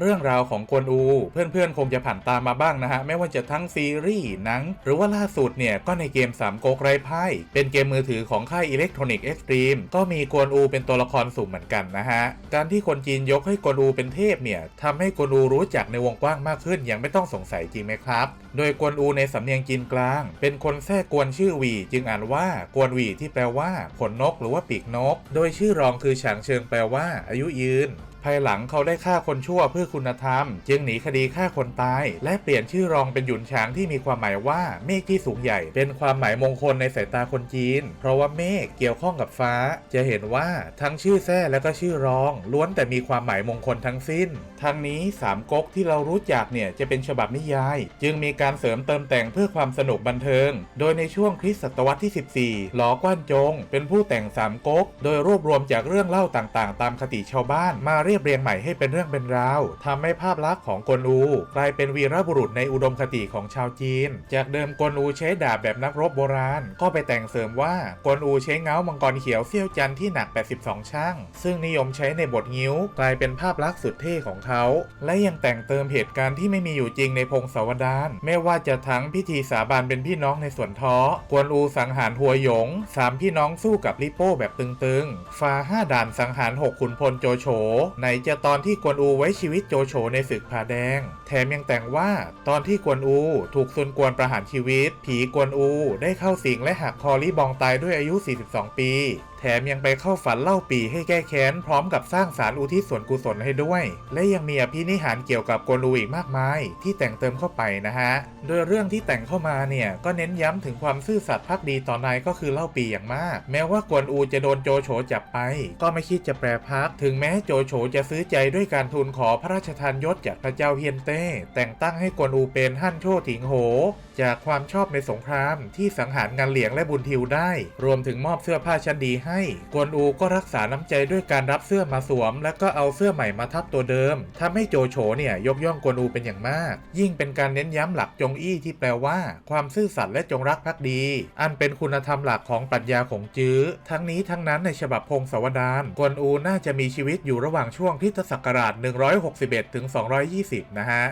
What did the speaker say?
เรื่องราวของกวนอู เพื่อนๆ คงจะผ่านตามมาบ้างนะฮะ ไม่ว่าจะทั้งซีรีส์หนัง หรือว่าล่าสุดเนี่ย ก็ในเกม3ก๊กไรไพ่เป็นเกมมือถือของค่ายอิเล็กทรอนิกส์เอ็กซ์ตรีมก็มีกวนอูเป็นตัวละครสุ่มเหมือนกันนะฮะ การที่คนจีนยกให้กวนอูเป็นเทพเนี่ยทำให้กวนอูรู้จักในวงกว้างมากขึ้นอย่างไม่ต้องสงสัยจริงไหมครับ โดยกวนอูในสำเนียงจีนกลาง เป็นคนแท้กวนชื่อวี จึงอ่านว่ากวนวีที่แปลว่าขนนก หรือว่าปีกนก โดยชื่อรองคือฉางเชิงแปลว่า อายุยืนายหลังเขาได้ฆ่าคนชั่วเพื่อคุณธรรม จึงหนีคดีฆ่าคนตาย และเปลี่ยนชื่อรองเป็นหยุนช้างที่มีความหมายว่าเมฆที่สูงใหญ่ เป็นความหมายมงคลในสายตาคนจีน เพราะว่าเมฆเกี่ยวข้องกับฟ้า จะเห็นว่าทั้งชื่อแท้และก็ชื่อรอง ล้วนแต่มีความหมายมงคลทั้งสิ้น ทั้งนี้สามก๊กที่เรารู้จักเนี่ยจะเป็นฉบับนิยาย จึงมีการเสริมเติมแต่งเพื่อความสนุกบันเทิง โดยในช่วงคริสตศตวรรษที่ 14 หลอกว้านจง เป็นผู้แต่งสามก๊ก โดยรวบรวมจากเรื่องเล่าต่างๆ ตามคติชาวบ้านมาเรียบเรียงใหม่ให้เป็นเรื่องเป็นราวทำให้ภาพลักษณ์ของกวนอู กลายเป็นวีรบุรุษในอุดมคติของชาวจีน จากเดิมกวนอูใช้ดาบแบบนักรบโบราณ ก็ไปแต่งเสริมว่ากวนอูใช้เงามังกรเขียวเสี้ยวจันที่หนัก 82 ช่าง ซึ่งนิยมใช้ในบทงิ้ว กลายเป็นภาพลักษณ์สุดเท่ของเขา และยังแต่งเติมเหตุการณ์ที่ไม่มีอยู่จริงในพงศาวดารไม่ว่าจะทั้งพิธีสาบานเป็นพี่น้องในสวนท้อกวนอูสังหารหัวหยงสามพี่น้องสู้กับลิโป้แบบตึงๆฟาห้าด่านสังหารหกขุนพลโจโฉไหนจะตอนที่กวนอูไว้ชีวิตโจโฉในศึกผาแดง แถมยังแต่งว่าตอนที่กวนอูถูกซุนกวนประหารชีวิต ผีกวนอูได้เข้าสิงและหักคอรี่บองตายด้วยอายุ 42 ปีแถมยังไปเข้าฝันเล่าปีให้แก้แค้น พร้อมกับสร้างสารอุทิศส่วนกุศลให้ด้วย และยังมีอภินิหารเกี่ยวกับกวนอูอีกมากมาย ที่แต่งเติมเข้าไปนะฮะ โดยเรื่องที่แต่งเข้ามาเนี่ยก็เน้นย้ำถึงความซื่อสัตย์ภักดีต่อนายก็คือเล่าปีอย่างมาก แม้ว่ากวนอูจะโดนโจโฉจับไป ก็ไม่คิดจะแปรพัก ถึงแม้โจโฉจะซื้อใจด้วยการทูลขอพระราชทานยศจากพระเจ้าเฮียนเต้ แต่งตั้งให้กวนอูเป็นฮั่นโชถิงโห จากความชอบในสงครามที่สังหารงานเหลียงและบุญทิวได้ รวมถึงมอบเสื้อผ้าชั้นดีให้ กวนอูก็รักษาน้ำใจด้วยการรับเสื้อมาสวม แล้วก็เอาเสื้อใหม่มาทับตัวเดิมทำให้โจโฉเนี่ยยกย่องกวนอูเป็นอย่างมาก ยิ่งเป็นการเน้นย้ำหลักจงอี้ที่แปลว่า ความซื่อสัตย์และจงรักภักดี อันเป็นคุณธรรมหลักของปรัชญาของจื้อ ทั้งนี้ทั้งนั้นในฉบับพงศาวดารกวนอูน่าจะมีชีวิตอยู่ระหว่างช่วงคริสตศักราช 161ถึง220 นะฮะ